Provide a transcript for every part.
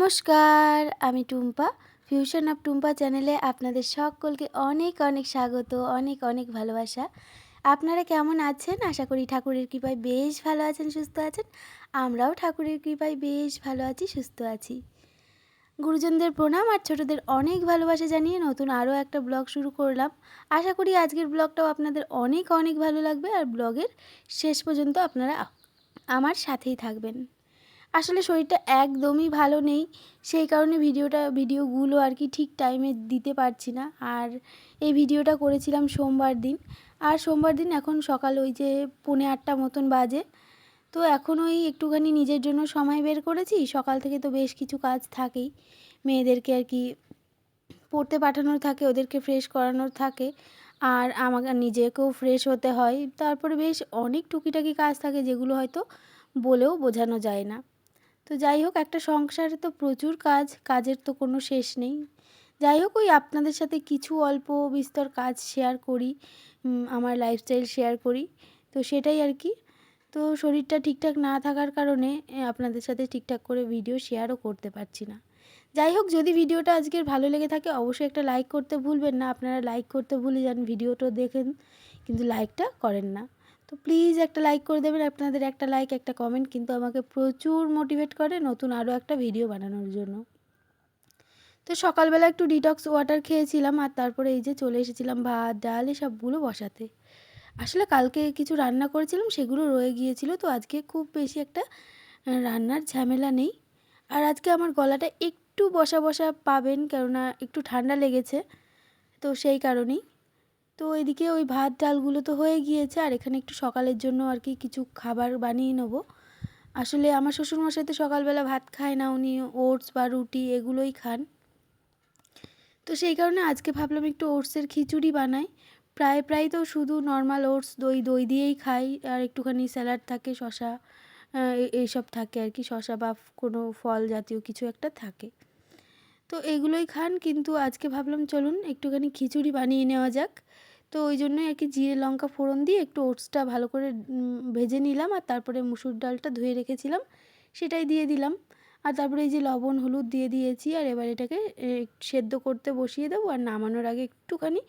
নমস্কার, আমি Tumpa. Fusion of Tumpa চ্যানেলে আপনাদের সকলকে অনেক অনেক স্বাগত, অনেক অনেক ভালোবাসা। আপনারা কেমন আছেন? আশা করি ঠাকুরের কৃপায় বেশ ভালো আছেন, সুস্থ আছেন। আমরাও ঠাকুরের কৃপায় বেশ ভালো আছি, সুস্থ আছি। গুরুজনদের প্রণাম আর ছোটদের অনেক ভালোবাসা জানিয়ে নতুন আরও একটা ব্লগ শুরু করলাম। আশা করি আজকের ব্লগটাও আপনাদের অনেক অনেক ভালো লাগবে। আর ব্লগের শেষ পর্যন্ত আপনারা আমার সাথেই থাকবেন। আসলে শরীরটা একদমই ভালো নেই। সেই কারণে ভিডিওটা, ভিডিওগুলো আর কি ঠিক টাইমে দিতে পারছি না। আর এই ভিডিওটা করেছিলাম সোমবার দিন। আর সোমবার দিন এখন সকাল ওই যে পৌনে আটটা মতন বাজে। তো এখন ওই একটুখানি নিজের জন্য সময় বের করেছি। সকাল থেকে তো বেশ কিছু কাজ থাকেই। মেয়েদেরকে আর কি পড়তে পাঠানোর থাকে, ওদেরকে ফ্রেশ করানোর থাকে। আর আমাকে, নিজেকেও ফ্রেশ হতে হয়। তারপরে বেশ অনেক টুকিটাকি কাজ থাকে যেগুলো হয়তো বলেও বোঝানো যায় না। তো যাই হোক, একটা সংসারে তো প্রচুর কাজ, কাজের তো কোনো শেষ নেই। যাই হোক, ওই আপনাদের সাথে কিছু অল্প বিস্তর কাজ শেয়ার করি আমার লাইফস্টাইল শেয়ার করি। তো সেটাই আর কি। তো শরীরটা ঠিকঠাক না থাকার কারণে আপনাদের সাথে ঠিকঠাক করে ভিডিও শেয়ারও করতে পারছি না। যাই হোক, যদি ভিডিওটা আজকের ভালো লেগে থাকে, অবশ্যই একটা লাইক করতে ভুলবেন না। আপনারা লাইক করতে ভুলে যান ভিডিওটা দেখেন, কিন্তু লাইকটা করেন না। তো প্লিজ একটা লাইক করে দেবেন, আপনাদের একটা লাইক একটা কমেন্ট কিন্তু আমাকে প্রচুর মোটিভেট করে নতুন আরও একটা ভিডিও বানানোর জন্য। তো সকালবেলা একটু ডিটক্স ওয়াটার খেয়েছিলাম আর তারপরে এই যে চলে এসেছিলাম ভাত, ডাল, এসবগুলো বসাতে। আসলে কালকে কিছু রান্না করেছিলাম, সেগুলো রয়ে গিয়েছিল, তো আজকে খুব বেশি একটা রান্নার ঝামেলা নেই। আর আজকে আমার গলাটা একটু বসা বসা পাবেন, কেননা একটু ঠান্ডা লেগেছে, তো সেই কারণেই। তো এদিকে ওই ভাত ডালগুলো তো হয়ে গিয়েছে, আর এখানে একটু সকালের জন্য আর কি কিছু খাবার বানিয়ে নেব। আসলে আমার শ্বশুরমশাই তো সকালবেলা ভাত খায় না, উনি ওটস বা রুটি এগুলোই খান। তো সেই কারণে আজকে ভাবলাম একটু ওটসের খিচুড়ি বানাই। প্রায় প্রায় তো শুধু নর্মাল ওটস, দই দই দিয়েই খাই, আর একটুখানি স্যালাড থাকে শশা এইসব থাকে আর কি শশা বা কোনো ফল জাতীয় কিছু একটা থাকে। তো এগুলোই খান, কিন্তু আজকে ভাবলাম চলুন একটুখানি খিচুড়ি বানিয়ে নেওয়া যাক। তো ওই জন্যই আর কি জিরে লঙ্কা ফোড়ন দিয়ে একটু ওটসটা ভালো করে ভেজে নিলাম আর তারপরে মুসুর ডালটা ধুয়ে রেখেছিলাম, সেটাই দিয়ে দিলাম। আর তারপরে এই যে লবণ, হলুদ দিয়ে দিয়েছি আর এবার এটাকে সেদ্ধ করতে বসিয়ে দেবো আর নামানোর আগে একটুখানি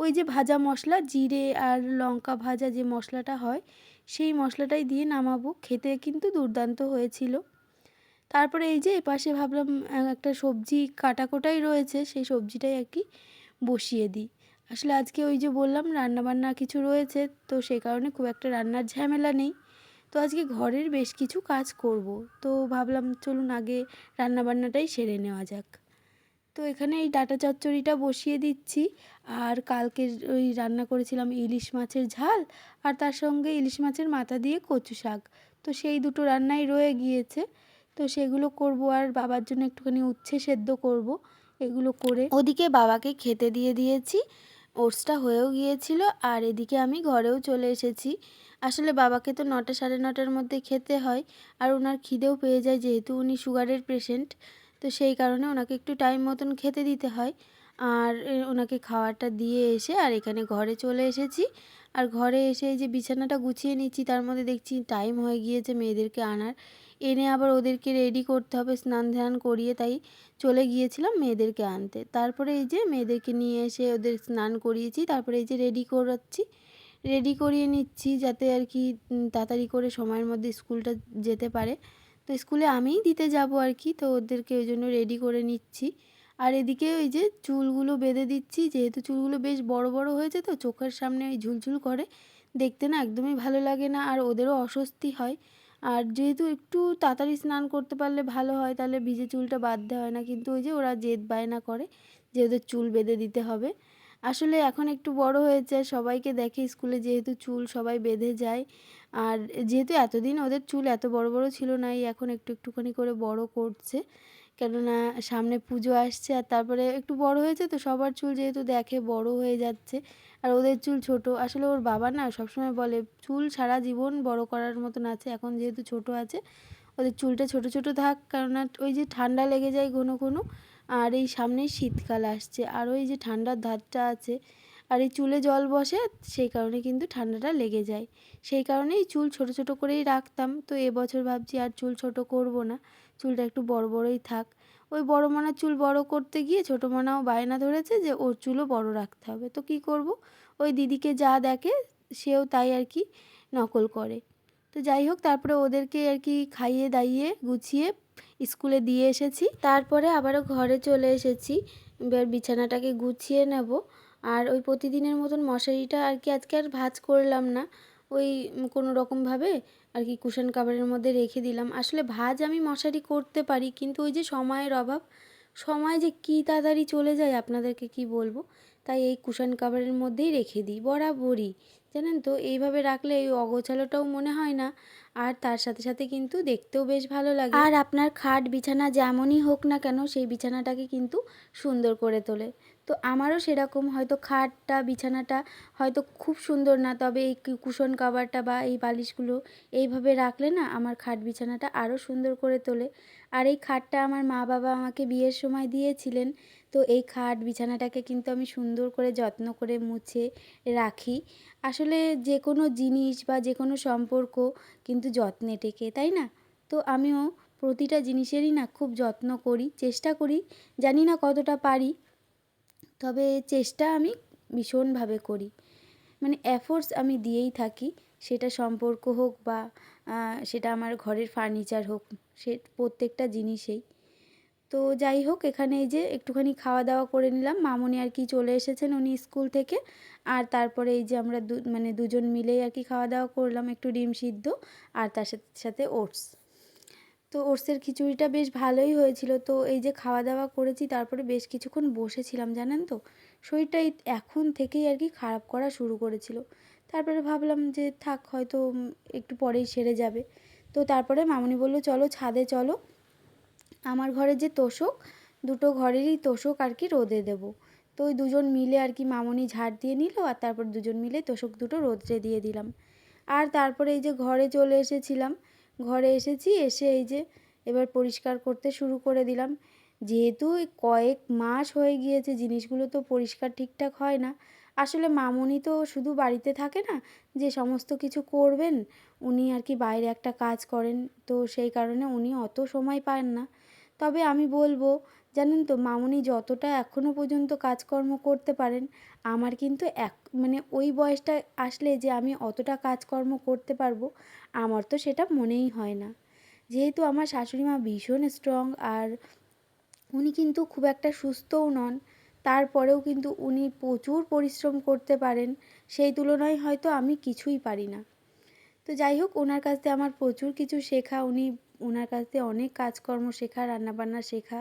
ওই যে ভাজা মশলা, জিরে আর লঙ্কা ভাজা যে মশলাটা হয়, সেই মশলাটাই দিয়ে নামাবো। খেতে কিন্তু দুর্দান্ত হয়েছিল। তারপরে এই যে এপাশে ভাবলাম একটা সবজি কাটা কোটাই রয়েছে, সেই সবজিটাই আর কি বসিয়ে দিই। আসলে আজকে ওই যে বললাম রান্নাবান্না কিছু রয়েছে, তো সেই কারণে খুব একটা রান্নার ঝামেলা নেই। তো আজকে ঘরের বেশ কিছু কাজ করব, তো ভাবলাম চলুন আগে রান্নাবান্নাটাই সেরে নেওয়া যাক। তো এখানে এই ডাটা চচ্চড়িটা বসিয়ে দিচ্ছি, আর কালকে ওই রান্না করেছিলাম ইলিশ মাছের ঝাল, আর তার সঙ্গে ইলিশ মাছের মাথা দিয়ে কচু শাক। তো সেই দুটো রান্নাই রয়ে গিয়েছে, তো সেগুলো করব আর বাবার জন্য একটুখানি উচ্ছে সেদ্ধ করব, এগুলো করে ওদিকে বাবাকে খেতে দিয়ে দিয়েছি ওটসটা হয়েও গিয়েছিল আর এদিকে আমি ঘরেও চলে এসেছি। আসলে বাবাকে তো নটা সাড়ে নটার মধ্যে খেতে হয় আর ওনার খিদেও পেয়ে যায় যেহেতু উনি সুগারের পেশেন্ট। তো সেই কারণে ওনাকে একটু টাইম মতন খেতে দিতে হয়। আর ওনাকে খাওয়াটা দিয়ে এসে আর এখানে ঘরে চলে এসেছি। আর ঘরে এসে এই যে বিছানাটা গুছিয়ে নিচ্ছি, তার মধ্যে দেখছি টাইম হয়ে গিয়েছে মেয়েদেরকে আনার। এনে আবার ওদেরকে রেডি করতে হবে, স্নান ধ্যান করিয়ে তাই চলে গিয়েছিলাম মেয়েদেরকে আনতে। তারপরে এই যে মেয়েদেরকে নিয়ে এসে ওদের স্নান করিয়েছি, তারপরে এই যে রেডি করাচ্ছি রেডি করিয়ে নিচ্ছি যাতে আর কি তাড়াতাড়ি করে সময়ের মধ্যে স্কুলটা যেতে পারে। তো স্কুলে আমিই দিতে যাব আর কি, তো ওদেরকে ওই জন্য রেডি করে নিচ্ছি। আর এদিকে ওই যে চুলগুলো বেঁধে দিচ্ছি, যেহেতু চুলগুলো বেশ বড় বড় হয়েছে তো, চোখের সামনে ওই ঝুলঝুল করে, দেখতে না একদমই ভালো লাগে না, আর ওদেরও অস্বস্তি হয়। আর যেহেতু একটু তাড়াতাড়ি স্নান করতে পারলে ভালো হয়, তাহলে ভিজে চুলটা বাঁধতে হয় না। কিন্তু ওই যে ওরা জেদ বায়না করে যে ওদের চুল বেঁধে দিতে হবে। আসলে এখন একটু বড় হয়েছে, সবাইকে দেখে স্কুলে যেহেতু চুল সবাই বেঁধে যায়। আর যেহেতু এতদিন ওদের চুল এত বড় বড় ছিল না, এই এখন একটু একটুখানি করে বড় করছে। কেননা সামনে পুজো আসছে আর তারপরে একটু বড় হয়েছে তো সবার চুল যেহেতু দেখে বড় হয়ে যাচ্ছে। আর ওদের চুল ছোট। আসলে ওর বাবা না সবসময় বলে, চুল সারা জীবন বড় করার মতন আছে। এখন যেহেতু ছোট আছে, ওদের চুলটা ছোট ছোট থাক। কেননা ওই যে ঠান্ডা লেগে যায় ঘন ঘন, আর এই সামনেই শীতকাল আসছে। আর ওই যে ঠান্ডার ধারটা আছে আর এই চুলে জল বসে, সেই কারণে কিন্তু ঠান্ডাটা লেগে যায়। সেই কারণেই চুল ছোট ছোট করেই রাখতাম। তো এবছর ভাবছি আর চুল ছোট করব না, চুলটা একটু বড় বড়ই থাক। ওই বড় মনার চুল বড় করতে গিয়ে ছোটো মনাও বায়না ধরেছে যে ওর চুলও বড় রাখতে হবে। তো কী করব? ওই দিদিকে যা দেখে সেও তাই আর কি নকল করে। তো যাই হোক, তারপরে ওদেরকে আর কি খাইয়ে দাইয়ে গুছিয়ে স্কুলে দিয়ে এসেছি। তারপরে আবারও ঘরে চলে এসেছি। এবার বিছানাটাকে গুছিয়ে নেব। আর ওই প্রতিদিনের মতন মশারিটা আর কি আজকে আর ভাজ করলাম না। ওই কোনো রকমভাবে আর কি কুশন কাভারের মধ্যে রেখে দিলাম। আসলে ভাজ আমি মশারি করতে পারি, কিন্তু ওই যে সময়ের অভাব, সময় যে কী তাড়াতাড়ি চলে যায় আপনাদেরকে কি বলব? তাই এই কুশন কাভারের মধ্যেই রেখে দিই, বরাবরই। জানেন তো, এইভাবে রাখলে এই অগোছালোটাও মনে হয় না, আর তার সাথে সাথে কিন্তু দেখতেও বেশ ভালো লাগে। আর আপনার খাট বিছানা যেমনই হোক না কেন, সেই বিছানাটাকে কিন্তু সুন্দর করে তোলে। তো আমারও সেরকম হয়তো খাটটা, বিছানাটা হয়তো খুব সুন্দর না। তবে এই কুশন কাভারটা বা এই বালিশগুলো এইভাবে রাখলে না আমার খাট বিছানাটা আরও সুন্দর করে তোলে। আর এই খাটটা আমার মা বাবা আমাকে বিয়ের সময় দিয়েছিলেন, তো এই খাট বিছানাটাকে কিন্তু আমি সুন্দর করে যত্ন করে মুছে রাখি। আসলে যে কোনো জিনিস বা যে কোনো সম্পর্ক কিন্তু যত্নে টেকে, তাই না? তো আমিও প্রতিটা জিনিসেরই না খুব যত্ন করি, চেষ্টা করি। জানি না কতটা পারি। তবে চেষ্টা আমি ভীষণভাবে করি। মানে এফোর্টস আমি দিয়েই থাকি, সেটা সম্পর্ক হোক বা সেটা আমার ঘরের ফার্নিচার হোক, সে প্রত্যেকটা জিনিসেই। তো যাই হোক, এখানে এই যে একটুখানি খাওয়া দাওয়া করে নিলাম, মামনি আর কি চলে এসেছেন উনি স্কুল থেকে। আর তারপরে এই যে আমরা দু মানে দুজন মিলেই আর কি খাওয়া দাওয়া করলাম, একটু ডিম সিদ্ধ, আর তার সাথে সাথে ওটস তো ওটসের খিচুড়িটা বেশ ভালোই হয়েছিল। তো এই যে খাওয়া দাওয়া করেছি, তারপরে বেশ কিছুক্ষণ বসেছিলাম, জানেন তো? শরীরটা এখন থেকেই আর কি খারাপ করা শুরু করেছিল। তারপরে ভাবলাম যে থাক, হয়তো একটু পরেই সেরে যাবে। তো তারপরে মামনি বলল, চলো ছাদে চলো। আমার ঘরে যে তোষক, দুটো ঘরেরই তোষক আর কি রোদে দেবো। তো ওই দুজন মিলে আর কি মামনি ঝাড় দিয়ে নিল, আর তারপর দুজন মিলে তোষক দুটো রোদ্রে দিয়ে দিলাম। আর তারপরে এই যে ঘরে চলে এসেছিলাম ঘরে এসেছি, এসে এই যে এবার পরিষ্কার করতে শুরু করে দিলাম। যেহেতু কয়েক মাস হয়ে গিয়েছে, জিনিসগুলো তো পরিষ্কার ঠিকঠাক হয় না। আসলে মামুনি তো শুধু বাড়িতে থাকে না, যে সমস্ত কিছু করবেন, উনি আর কি বাইরে একটা কাজ করেন, তো সেই কারণে উনি অত সময় পান না। তবে আমি বলব জানেন তো, মামুনি যতটা এখনও পর্যন্ত কাজকর্ম করতে পারেন, আমার কিন্তু এক মানে ওই বয়সটা আসলে যে আমি অতটা কাজকর্ম করতে পারব, আমার তো সেটা মনেই হয় না। যেহেতু আমার শাশুড়ি মা ভীষণ স্ট্রং আর উনি কিন্তু খুব একটা সুস্থও নন, তারপরেও কিন্তু উনি প্রচুর পরিশ্রম করতে পারেন, সেই তুলনায় হয়তো আমি কিছুই পারি না। তো যাই হোক, ওনার কাছ থেকে আমার প্রচুর কিছু শেখা, উনি ওনার কাছ থেকে অনেক কাজকর্ম শেখা, রান্নাবান্না শেখা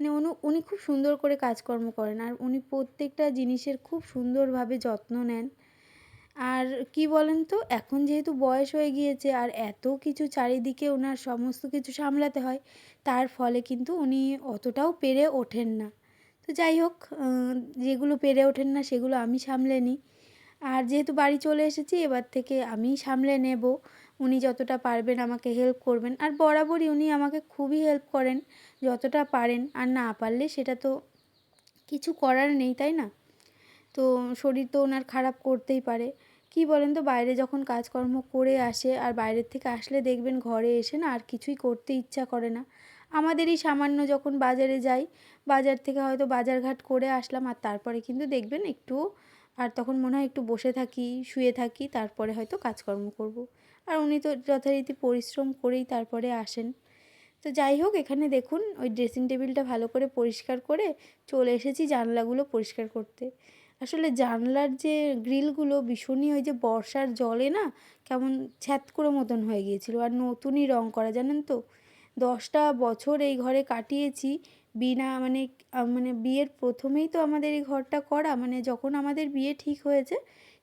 মানে উনি উনি খুব সুন্দর করে কাজকর্ম করেন আর উনি প্রত্যেকটা জিনিসের খুব সুন্দরভাবে যত্ন নেন। আর কি বলেন তো, এখন যেহেতু বয়স হয়ে গিয়েছে আর এত কিছু চারিদিকে ওনার সমস্ত কিছু সামলাতে হয়, তার ফলে কিন্তু উনি অতটাও পেরে ওঠেন না। তো যাই হোক যেগুলো পেরে ওঠেন না সেগুলো আমি সামলে নিই। আর যেহেতু বাড়ি চলে এসেছি, এবার থেকে আমিই সামলে নেব। উনি যতটা পারবেন আমাকে হেল্প করবেন। আর বরাবরই উনি আমাকে খুবই হেল্প করেন। যতটা পারেন আর না পারলে সেটা তো কিছু করার নেই, তাই না? তো শরীর তো ওনার খারাপ করতেই পারে। কি বলেন তো, বাইরে যখন কাজকর্ম করে আসে আর বাইরের থেকে আসলে দেখবেন ঘরে এসে না আর কিছুই করতে ইচ্ছা করে না। আমাদেরই সামান্য যখন বাজারে যাই, বাজার থেকে হয়তো বাজারঘাট করে আসলাম আর তারপরে কিন্তু দেখবেন একটু আর তখন মনে হয় একটু বসে থাকি, শুয়ে থাকি, তারপরে হয়তো কাজকর্ম করব। আর উনি তো যথারীতি পরিশ্রম করেই তারপরে আসেন। তো যাই হোক, এখানে দেখুন, ওই ড্রেসিং টেবিলটা ভালো করে পরিষ্কার করে চলে এসেছি জানলাগুলো পরিষ্কার করতে। আসলে জানলার যে গ্রিলগুলো ভীষণই ওই যে বর্ষার জলে না কেমন ছ্যাত করে মতন হয়ে গিয়েছিল। আর নতুনই রং করা, জানেন তো? দশটা বছর এই ঘরে কাটিয়েছি, বিনা মানে মানে বিয়ের প্রথমেই তো আমাদের এই ঘরটা করা মানে যখন আমাদের বিয়ে ঠিক হয়েছে,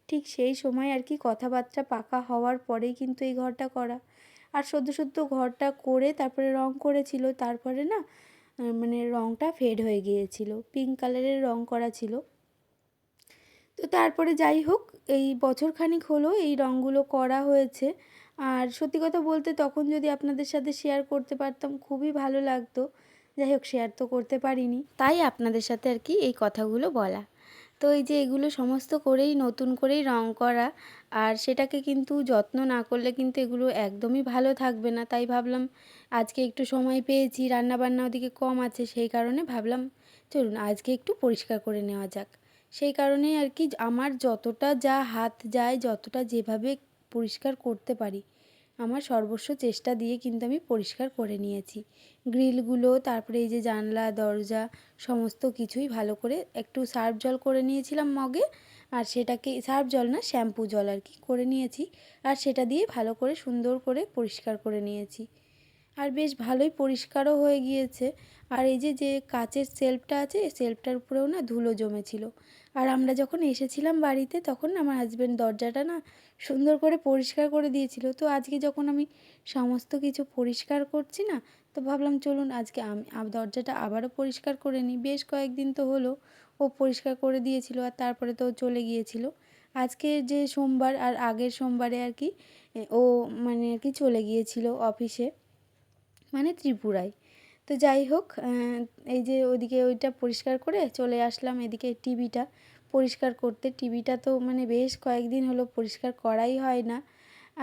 ঠিক সেই সময় আর কি কথাবার্তা পাকা হওয়ার পরেই কিন্তু এই ঘরটা করা। আর সদ্য সদ্য ঘরটা করে তারপরে রং করেছিল, তারপরে না মানে রংটা ফেড হয়ে গিয়েছিল পিঙ্ক কালারের রং করা ছিল। তো তারপরে যাই হোক, এই বছর খানিক হলো এই রঙগুলো করা হয়েছে। আর সত্যি কথা বলতে তখন যদি আপনাদের সাথে শেয়ার করতে পারতাম, খুবই ভালো লাগতো। যাই হোক শেয়ার তো করতে পারিনি। তাই আপনাদের সাথে আর কি এই কথাগুলো বলা। তো এই যে এগুলো সমস্ত করেই নতুন করেই রং করা, আর সেটাকে কিন্তু যত্ন না করলে কিন্তু এগুলো একদমই ভালো থাকবে না। তাই ভাবলাম আজকে একটু সময় পেয়েছি, রান্নাবান্না ওদিকে কম আছে, সেই কারণে ভাবলাম চলুন আজকে একটু পরিষ্কার করে নেওয়া যাক। সেই কারণেই আর কি, আমার যতটা যা হাত যায়, যতটা যেভাবে পরিষ্কার করতে পারি আমার সর্বস্ব চেষ্টা দিয়ে কিন্তু আমি পরিষ্কার করে নিয়েছি। গ্রিলগুলো, তারপরে এই যে জানলা, দরজা, সমস্ত কিছুই ভালো করে একটু সার্ফ জল করে নিয়েছিলাম মগে, আর সেটাকে, সার্ফ জল না, শ্যাম্পু জল আর কি করে নিয়েছি, আর সেটা দিয়ে ভালো করে সুন্দর করে পরিষ্কার করে নিয়েছি। আর বেশ ভালোই পরিষ্কারও হয়ে গিয়েছে। আর এই যে যে কাচের সেলফটা আছে, এই সেলফটার উপরেও না ধুলো জমেছিল। আর আমরা যখন এসেছিলাম বাড়িতে, তখন আমার হাজব্যান্ড দরজাটা না সুন্দর করে পরিষ্কার করে দিয়েছিল। তো আজকে যখন আমি সমস্ত কিছু পরিষ্কার করছি না, তো ভাবলাম চলুন আজকে আমি দরজাটা আবারও পরিষ্কার করে নিই। বেশ কয়েকদিন তো হলো ও পরিষ্কার করে দিয়েছিল আর তারপরে তো চলে গিয়েছিল। আজকে যে সোমবার আর আগের সোমবারে আর কি ও মানে আর কি চলে গিয়েছিল অফিসে মানে ত্রিপুরায়। তো যাই হোক এই যে ওইদিকে ওইটা পরিষ্কার করে চলে আসলাম, এদিকে টিভিটা পরিষ্কার করতে। টিভিটা তো মানে বেশ কয়েকদিন হলো পরিষ্কার করাই হয় না।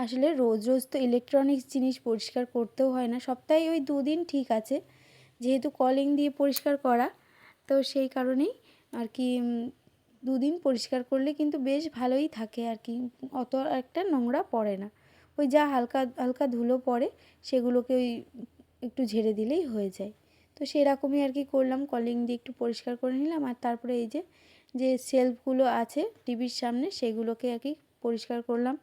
আসলে রোজ রোজ তো ইলেকট্রনিক্স জিনিস পরিষ্কার করতেও হয় না। সপ্তাহে ওই দুদিন ঠিক আছে, যেহেতু কলিং দিয়ে পরিষ্কার করা। তো সেই কারণেই আর কি দুদিন পরিষ্কার করলে কিন্তু বেশ ভালোই থাকে আর কি, অত একটা নোংরা পড়ে না। ওই যা হালকা হালকা ধুলো পড়ে, সেগুলোকে ওই একটু ঝেড়ে দিলেই হয়ে যায়। তো সেরকমই আর কি করলাম কলিং দিয়ে একটু পরিষ্কার করে নিলাম আর তারপরে এই যে যে সেলফগুলো আছে টিভির সামনে সেগুলোকে আর কি পরিষ্কার করলাম।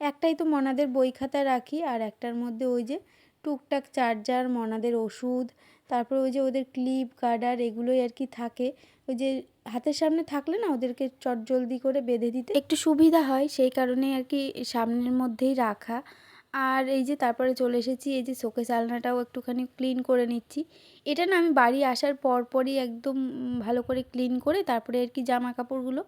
একটাই তো মনাদের বই খাতা রাখি আর একটার মধ্যে ওই যে টুকটাক চার্জার মনাদের ওষুধ, তারপর ওই যে ওদের ক্লিপ গার্ডার এগুলোই আর কি থাকে। ওই যে হাতের সামনে থাকলে না ওদেরকে চট জলদি করে বেঁধে দিতে একটু সুবিধা হয়, সেই কারণে আর কি সামনের মধ্যেই রাখা। আর এই যে তারপরে চলে এসেছি, এই যে শোকেস আলনাটাও একটুখানি ক্লিন করে নিচ্ছি। এটা না আমি বাড়ি আসার পর পরই একদম ভালো করে ক্লিন করে তারপরে আর কি জামা কাপড়গুলো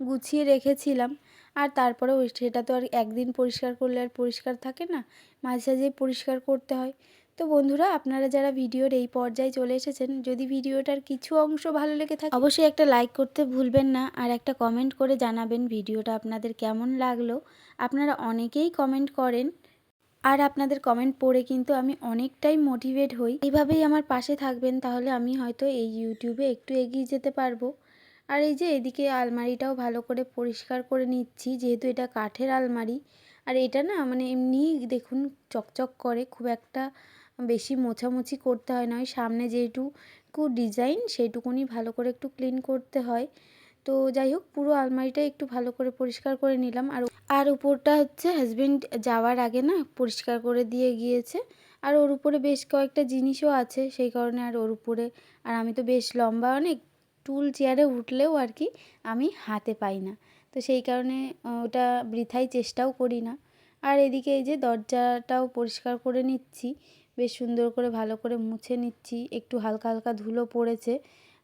গুছিয়ে রেখেছিলাম। আর তারপরেও সেটা তো আর একদিন পরিষ্কার করলে আর পরিষ্কার থাকে না, মাঝে সাঝেই পরিষ্কার করতে হয়। তো বন্ধুরা, আপনারা যারা ভিডিওর এই পর্যায়ে চলে এসেছেন, যদি ভিডিওটার কিছু অংশ ভালো লেগে থাকে, অবশ্যই একটা লাইক করতে ভুলবেন না আর একটা কমেন্ট করে জানাবেন ভিডিওটা আপনাদের কেমন লাগল। আপনারা অনেকেই কমেন্ট করেন আর আপনাদের কমেন্ট পড়ে কিন্তু আমি অনেকটাই মোটিভেট হই। এইভাবেই আমার পাশে থাকবেন, তাহলে আমি হয়তো এই ইউটিউবে একটু এগিয়ে যেতে পারব। আর এই যে এদিকে আলমারিটাও ভালো করে পরিষ্কার করে নিচ্ছি, যেহেতু এটা কাঠের আলমারি। আর এটা না মানে এমনি দেখুন চকচক করে, খুব একটা বেশি মোছামুছি করতে হয় না। ওই সামনে যেটুকু ডিজাইন সেইটুকুনি ভালো করে একটু ক্লিন করতে হয়। তো যাই হোক, পুরো আলমারিটা একটু ভালো করে পরিষ্কার করে নিলাম। আর আর উপরটা হচ্ছে হাজব্যান্ড যাওয়ার আগে না পরিষ্কার করে দিয়ে গিয়েছে। আর ওর উপরে বেশ কয়েকটা জিনিসও আছে, সেই কারণে আর ওর উপরে, আর আমি তো বেশ লম্বা অনেক, টুল চেয়ারে উঠলেও আর কি আমি হাতে পাই না। তো সেই কারণে ওটা বৃথাই চেষ্টাও করি না। আর এদিকে এই যে দরজাটাও পরিষ্কার করে নিচ্ছি, বেশ সুন্দর করে ভালো করে মুছে নিচ্ছি, একটু হালকা হালকা ধুলো পড়েছে।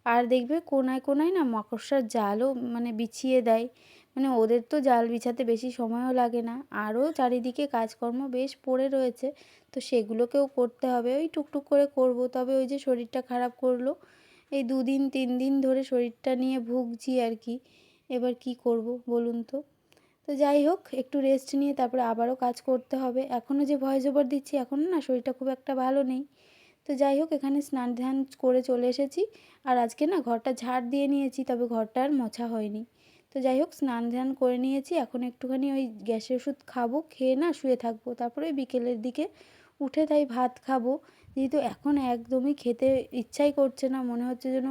আর দেখবে কোনায় কোনায় না মাকড়সার জালও মানে বিছিয়ে দেয়। মানে ওদের তো জাল বিছাতে বেশি সময়ও লাগে না। আরও চারিদিকে কাজকর্ম বেশ পড়ে রয়েছে, তো সেগুলোকেও করতে হবে। ওই টুকটুক করে করব, তবে ওই যে শরীরটা খারাপ করল, এই দুদিন তিন দিন ধরে শরীরটা নিয়ে ভুগছি আর কি। এবার কি করব বলুন তো? তো যাই হোক, একটু রেস্ট নিয়ে তারপরে আবারও কাজ করতে হবে। এখনও যে ভয়েস ওভার দিচ্ছি, এখনও না শরীরটা খুব একটা ভালো নেই। তো যাই হোক, এখানে স্নান ধ্যান করে চলে এসেছি। আর আজকে না ঘরটা ঝাড় দিয়ে নিয়েছি, তবে ঘরটা আর মোছা হয়নি। তো যাই হোক, স্নান ধ্যান করে নিয়েছি। এখন একটুখানি ওই গ্যাসের ওষুধ খাব, খেয়ে না শুয়ে থাকব। তারপরে ওই বিকেলের দিকে উঠে তাই ভাত খাব। যেহেতু এখন একদমই খেতে ইচ্ছাই করছে না, মনে হচ্ছে যেন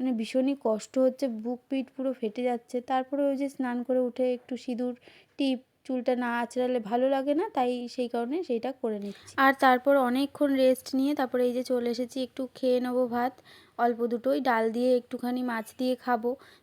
মানে ভীষণই কষ্ট হচ্ছে, বুক পিঠ পুরো ফেটে যাচ্ছে। তারপরে ওই যে স্নান করে উঠে একটু সিঁদুর, টিপ চুলটা না আঁচড়ালে ভালো লাগে না তাই সেই কারণে সেইটা করে নিচ্ছি। আর তারপর অনেকক্ষণ রেস্ট নিয়ে তারপরে এই যে চলে এসেছি একটু খেয়ে নেব ভাত অল্প দুটোই ডাল দিয়ে একটুখানি মাছ দিয়ে খাব।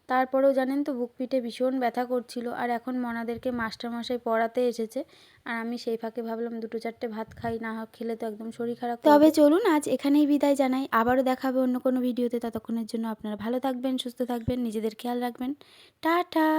তারপরেও জানেন তো বুক পিঠে ভীষণ ব্যথা করছিল আর এখন মনাদেরকে মাস্টারমশাই পড়াতে এসেছে আর আমি সেই ফাঁকে ভাবলাম দুটো চারটে ভাত খাই না খেলে তো একদম শরীর খারাপ তবে চলুন আজ এখানেই বিদায় জানাই আবারও দেখাবে অন্য কোনো ভিডিওতে ততক্ষণের জন্য আপনারা ভালো থাকবেন সুস্থ থাকবেন নিজেদের খেয়াল রাখবেন। টাটা!